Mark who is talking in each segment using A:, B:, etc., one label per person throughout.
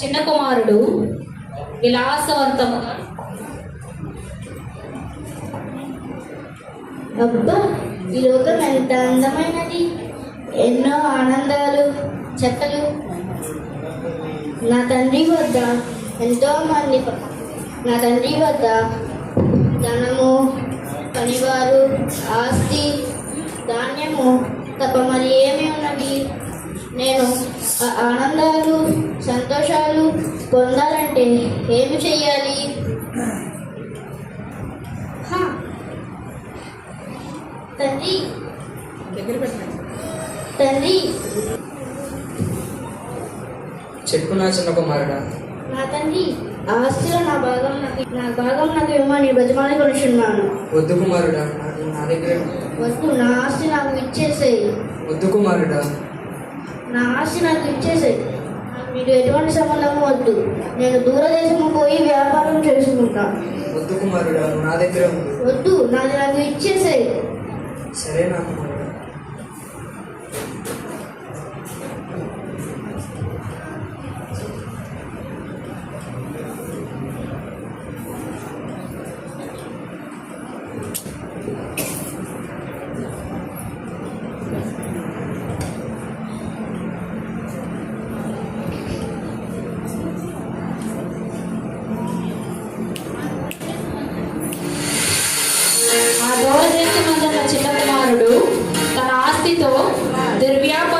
A: చిన్న కుమారుడు విలాసవంతముగా
B: అబ్బా ఈ లోకం ఎంత అందమైనది ఎన్నో ఆనందాలు చెక్కలు నా తండ్రి వద్ద ఎంతో మంది నా తండ్రి వద్ద ధనము పనివారు ఆస్తి ధాన్యము తప్ప మరి ఏమి ఉన్నది? నేను ఆనందాలు సంతోషాలు పొందాలంటే ఏమి చెయ్యాలి? హా. తండ్రి. తండ్రి.
C: చెప్పు నా చిన్న కుమారుడా.
B: నా తండ్రి ఆస్తిలో నా భాగం నాకు నా భాగం నాకు ఇవ్వమని బ్రతిమాలి కొనుచున్నాను.
C: వద్దు కుమారుడా నా దగ్గర
B: వద్దు నా ఆస్తి నాకు ఇచ్చేసేయి.
C: వద్దు కుమారుడా.
B: నా ఆస్తి నాకు ఇచ్చేసేయి. నాకు మీరు ఎటువంటి సంబంధము వద్దు. నేను దూరదేశము పోయి వ్యాపారం చేసుకుంటా.
C: వద్దు కుమారుడా నా దగ్గర ఉంది
B: వద్దు నాది నాకు ఇచ్చేసేయి.
C: సరే నా కుమారుడా.
A: చిన్న కుమారుడు తన ఆస్తితో దుర్వ్యాపారం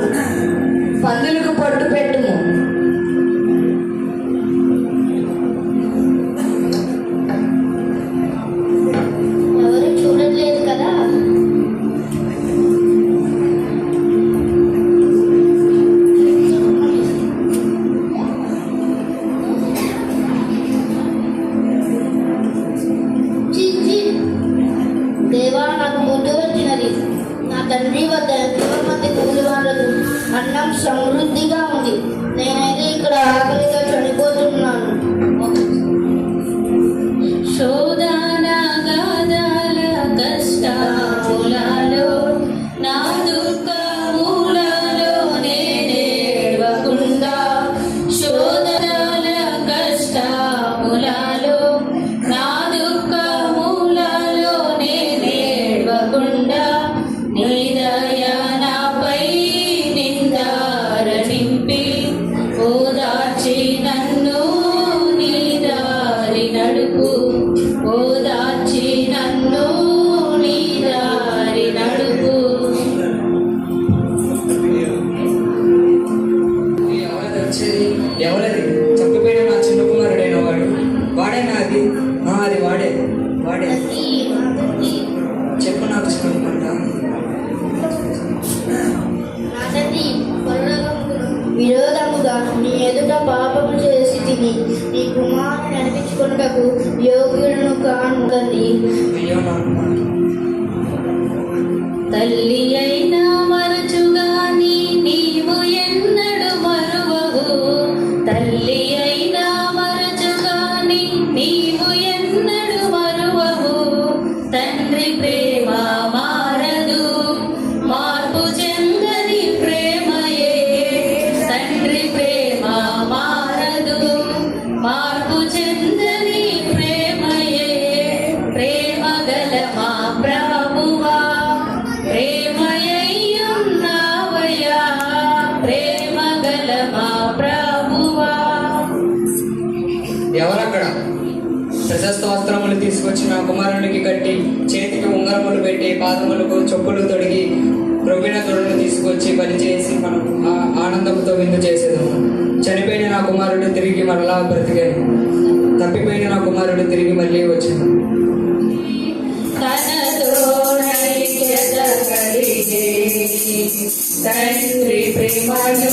B: Thank you. అన్నం సమృద్ధిగా ఉంది నేనైతే ఇక్కడ ఆకలితో చనిపోతున్నాను
A: Hey. నీ
B: కుమారుని అనిపించుకున్నటకు యోగ్యులను కాను
A: తల్లి
C: ఎవరక్కడ ప్రశస్త వస్త్రములు తీసుకొచ్చి నా కుమారునికి కట్టి చేతికి ఉంగరములు పెట్టి పాదములకు చెప్పులు తొడిగి రొమ్మిన తొడును తీసుకొచ్చి పని చేసి మనం ఆనందంతో విందు చేసేదాము. చనిపోయిన నా కుమారుడు తిరిగి మరలా బ్రతికాను. తప్పిపోయిన నా కుమారుడు తిరిగి మళ్ళీ వచ్చాను.
A: తండ్రి ప్రేమను